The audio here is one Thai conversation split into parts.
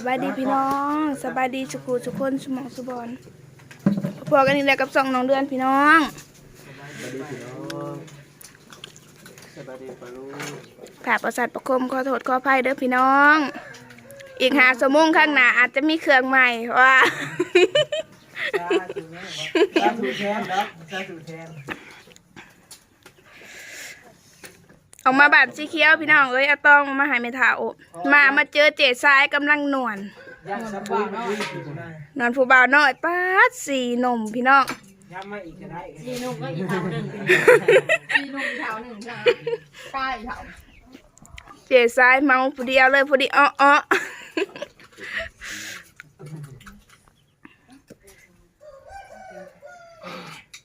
สบายดีพี่น้องสบายดีสุกูสุกคนสมองสุบอลพอกันนี่แหละกับสองน้องเดือนพี่น้องสวัสดีพี่น้องสวัสดีปาลูกผ่าประสาทประคมขอโทษขออภัยเด้อพี่น้อง อีกหาสมงข้างหน้าอาจจะมีเครื่องใหม่ว่าซาถูแม่ซาถูแทนเนาะซาถูแทน ออกมาบาดสีเขียวพี่น้องเอ้ยอาต้องมาใหายไม่เท้ามามาเจอเจดซ้ายกำลังนวลย่างสับปะรดอีกก็ได้นอนผู้บ่าวน้อยป้าดสี่หนุ่มพี่น้องย่างมาอีกก็ได้จีนุ่มก็อีกเท่าหนึ่งจีนุ่มอีกเท่าหนึ่งใช่ไหมป้าอีกเท่าเจดซ้ายเมาผู้เดียวเลยผู้เดียวอ้ออ้อ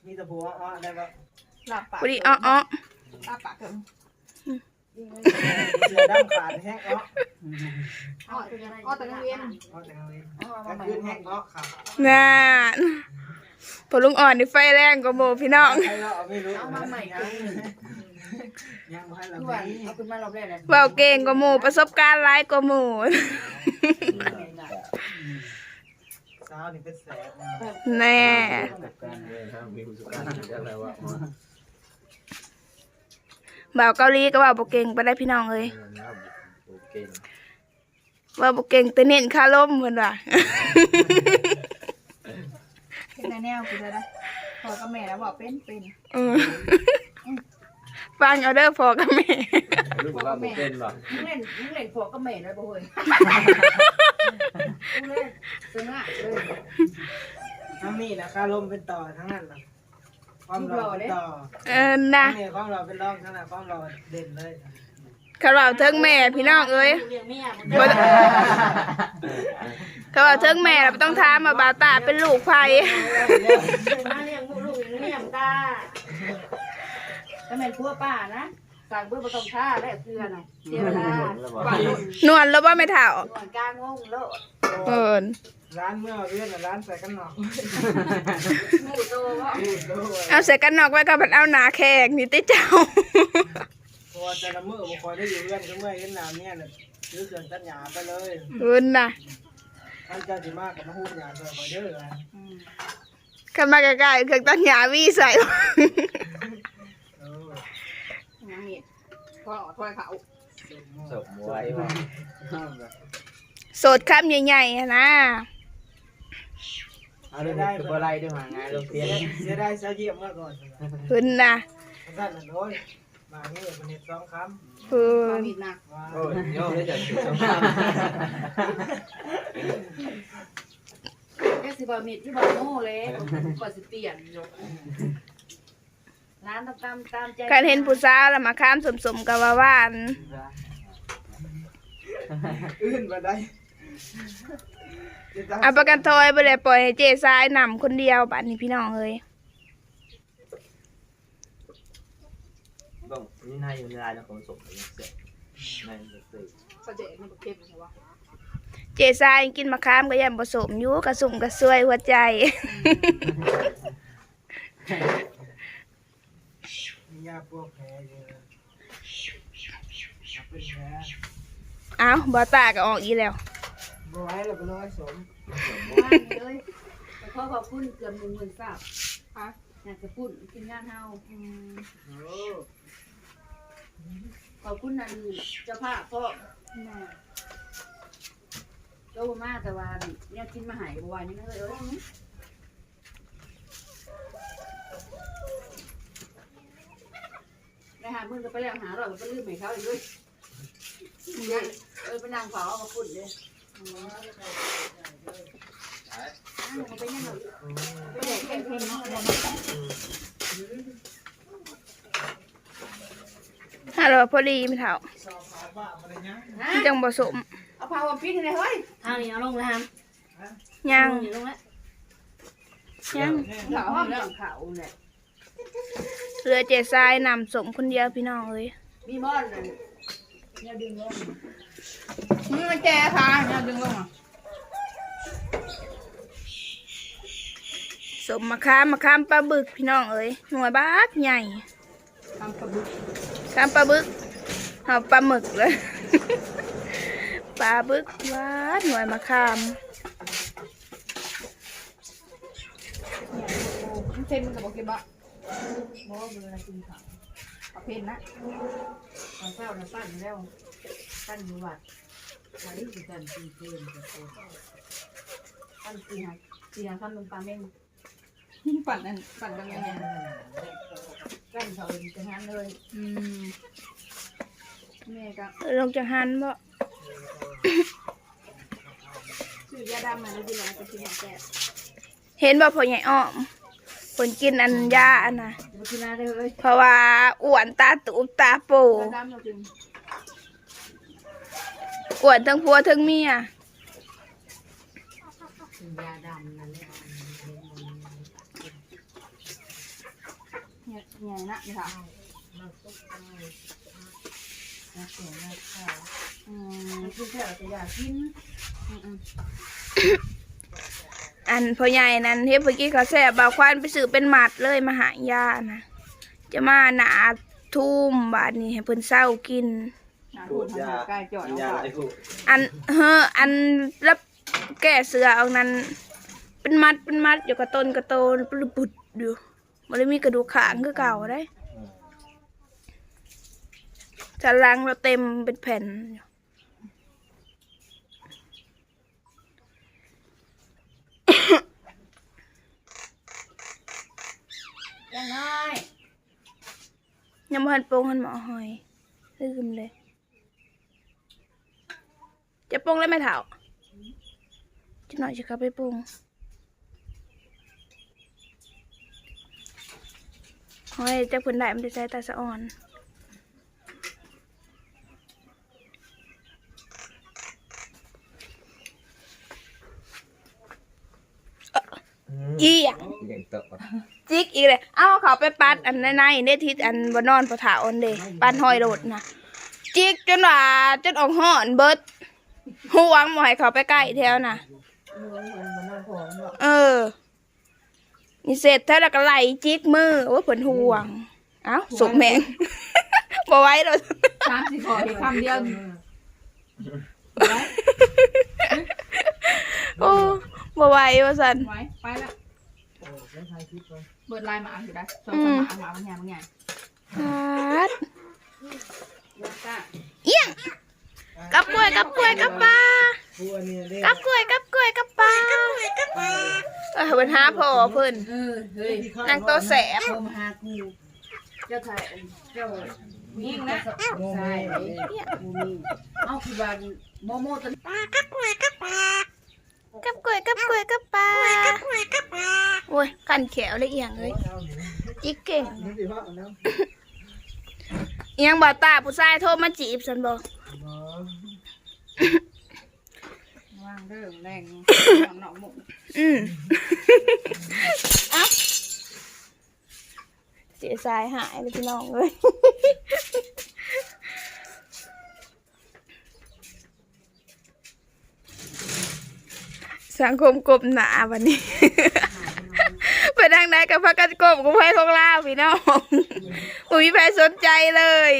มีแตะผัวอ้อได้ปะหลับปากผู้เดียวอ้ออ้อหลับปากเกิน เสือดำขาดแห้งอ้ออ๋ออ๋อแต่กังเวียนอ้อแต่กลางคืนกลางคืนแห้งอ้อขาดน่าพอลุงอ่อนนี่ไฟแรงกว่าโมพี่น้องใครเราเอาไม่รู้เอามาใหม่ยังยังไม่ให้เราด่วนเอาขึ้นมารอบแรกเลยเบาเก่งกว่าโมประสบการณ์หลายกว่าโมสาวนี่เป็นแสบแน่ การเรียนครับมีประสบการณ์อย่างไรว่าเบาเกาหลีก็เบาบ่เก่งไปได้พี่น้องเลยโอเคเว่าบ่เก่งแต่เน้นคาลมเพิ่นว่าเป็นแนวกูเลยนะพอกับแม่แล้วบอกเป็นเป็นเออฟังเอาเด้อพอกับแม่รู้ว่าบุเป็นหรอมึงเล่นมึงเล่นพอกับแม่เลยบ่เฮ้ยมึงเล่นเป็นอะเลยทั้งนี้นะคาลมเป็นต่อทั้งนั้นนะ ความรอเป็นต่อเออนะนี่ความรอเป็นรองทั้งนั้นความรอเด่นเลยเขาเว้าเทิงแม่พี่น้องเอ้ยเลี้ยงเมียมึงบ่ได้เขาเว้าเทิงแม่แล้วบ่ต้องถามว่าบาวตาเป็นลูกไผมาเลี้ยงลูกเลี้ยงเมียมึงตาก็แม่นพัวป้านะสั่งเบื่อบ่ต้องท่าและเพื่อนน่ะเสียเวลาป้าโดนนวลแล้วบ่ไม่เฒ่าส่วนกลางงงโลด เอิ้น ร้านเมื่อเวียนร้านใส่กันหนอกหมูโตว่าพูดด้วยเอาใส่กันนอกไว้ก็บัดเอาหนาแขกนี่ติเจ้าพอแต่ละมื้อบ่คอยได้อยู่เพื่อนก็เมื่อเห็นหน้าเนี่ยน่ะซื้อเครื่องตัดหญ้าไปเลยเอิ้นน่ะท่านเจ้าสิมากับมาฮู้หญ้าซอยคอยเด้อเข้ามาใกล้ๆเครื่องตัดหญ้าวีใส่ เออยังมีพอถอยเขาศพไว้ว่าโสดคำใหญ่ๆอะนะ เอาเรื่องคืออะไรด้วยมาไงลงเทียนเสียดายเสียเยี่ยมเมื่อก่อนเพิ่นน่ะท่านน่ะโอ้ยมานี่มันเฮ็ดสองคำเพิ่มานมีดหนักว่าโอ้ยโยมได้จัดสงครามแค่สิบามีดที่บาโม่เลยก่อนสิเปลี่ยนร้านตามตามตามใจการเห็นผู้สาวแล้วมาข้ามสมๆกับว่าหวานอื่นบ่ได้ เอาประกันทอยไปเลยปล่อยให้เจซ้ายนำคนเดียวบัดนี้พี่น้องเอ้ยบ้งนี่นายอยู่ในลายนะของศพเลยเสร็จนายจะตื่นประเจ๊มันก็เก็บใช่ปะเจซ้ายกินมะขามก็ยังผสมอยู่กระสุ่มกระซวยหัวใจมียาพวกแผลอยู่เป็นแผลเอ้าบอตาก็ออกอีแล้ว บ่ไหวแล้วก็น้อยสมว่าเลยขอขอบคุณเกือบหนึ่งหมื่นสับฮะ อยากจะพูดกินงานเฮาโอ้ขอบคุณนั่นเจ้าภาพพ่อเจ้ามาแต่ว่าเนี่ยกินมาหายบ่วานนี้นะเลยเอ้ยไปหามึงก็ไปแล้วหาเราก็ลืมให้เขาอีกด้วยเออไปนั่งเฝ้าเอามาพูดเลย มันเป็นยังไงไม่ได้แค่เพิ่มเนาะฮัลโหลพอดีไม่เท่าสอบผ่านบ้าบ่ได้ยังฮะจังผสมเอาพาวปิดเลยเฮ้ยทางนี้เอาลงเลยฮะยังลงแล้วยังเขาห้องเขาเขาเนี่ยเหลือเจซ้ายนำสมคนเดียวพี่น้องเอ้ยมีบอลเลย เนี่ยดึงลงมึงมาแจค่ะเนี่ยดึงลงอะสมมะขามมะขามปลาบึกพี่น้องเอ้ยหน่วยบากใหญ่ทำกระบุกขามปลาบึกเอาปลาหมึกเลยปลาบึกหวานหน่วยมะขามเส้นมันกับบอกเก็บบ่บ่เวลากินข้าวเอาเพนนะตอนเช้านะปั้นแล้ว ปั้นอยู่วัดวัดที่กันตีเพนกับโคปั้นตีหักตีหักขั้นลงปลาเม่งปั่นนั่นปั่นกันยังไงกันเขาจะหันเลยอืมแม่ก็ลงจังหันบ่ซื้อยาดำมาแล้วดีแล้วจะกินยาแก้เห็นบ่พ่อใหญ่อ้อมเพิ่นกินอันยาอันน่ะเพราะว่าอ้วนตาตูบตาโปยาดำเรากิน อ้วนทั้งผัวทั้งเมียกินยาดำนั่นแหละเนี่ยเนี่ยนะนี่ค่ะอืมคือแค่เราจะอยากกินอืมอืมอันพ่อใหญ่นั้นเฮ็ดเมื่อกี้เขาแซ่บบ่าวควันไปซื้อเป็นหมัดเลยมาหายานะ จะมาหนาทุ่มบาดนี้ให้เพิ่นเศร้ากินน้ำ พูดทำแบบใกล้จอดเอายาก่อนไอ้ผู้อันเฮ้ออันรับแก้เสือเอานั้น เป็นมัดเป็นมัดอยู่กับต้นกระโตนปลุบุดอยู่มันเลยมีกระดูกขางคือเก่าได้สันหลังเราเต็มเป็นแผ่นอยู่ยังไงยังบ่ทันโปรงหันหมอหอยลืมเลย จะโปรงแล้วไหม่เถ่าจะหน่อยจะเข้าไปโปรงหอยจากผลได้มันจะใช้ตาสะอ่อนอีหยังอย่างเตอะจิกอีกเลย เอาเขาไปปัดอันในๆเนี่ยทิศอันบนนอนปะถาอันเดปันหอยโดดนะจิกจนว่าจนออกห่อนเบิด ห่วงหมอยเขาไปใกล้แถวน่ะ เออมันนอนของเนาะเออนี่เสร็จแล้วเราก็ไล่จิกมือว่าผลห่วง เอ้าสุกแมงบ่ไหว้เราสามสี่ขออีกคำเดียวโอ้บ่ไหว้ว่าสันไว้ไปละโอ้ได้ถ่ายคลิปไว้เบิดลายมาอ่านอยู่ได้สองสามมาอ่านมาบางอย่างบางอย่างฮัดแล้วก็เอี้ยง กับกล้วยกับกล้วยกับปลาผู้อันนี้เรียกกับกล้วยกับกล้วยกับปลาเออเป็นหาพ่อเพิ่นเออเฮ้ยนางโตแสบโทรมาหากูเจ้าไทยเจ้ายิ่งนะโมเมใช่นต์กูมีเอาคือว่าโมโมตัวนี้กับกล้วยกับกล้วยกับปลาโอ้ยกันแขวเลยเอียงเลยจิกเก่งนี่สิพ่อเอาน้เอียงบ่ตาผู้ชายโทรมาจีบฉันบ่ำบ่ ว่างเด้อแรงหนองหมุอืมเอ้าเสียสายหายเลยพี่น้องเลยสังคมกบหนาวันนี้ ไปทางไหนกับพักกันกบกูไพ่ทองล่าวพี่น้องอุ้ยใครสนใจเลย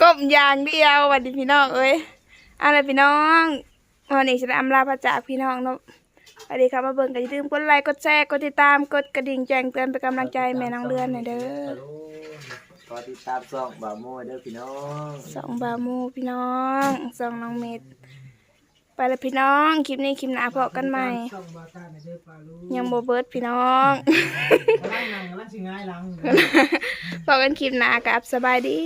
กบอย่างเดียววันนี้พี่น้องเอ้ยอะไรพี่น้องวันนี้ฉันอำลาพระจากพี่น้องเนาะสวัสดีครับมาเบิ่งกันอย่าลืมกดไลค์กดแชร์กดติดตามกดกระดิ่งแจ้งเตือนเป็นกำลังใจแม่นางเรือนหน่อยเด้อขอติดตามซ่องบ่าวโมเด้อพี่น้องสองบามูพี่น้องสองน้องเม็ดไปแล้วพี่น้องคลิปนี้คลิปหน้าพบกันใหม่ต้องบาตาในเด้อปลาลูกยังโบเบิร์ดพี่น้องกำลังนั่งกำลังสิง่ายหลังพบกันคลิปหน้ากับสบายดี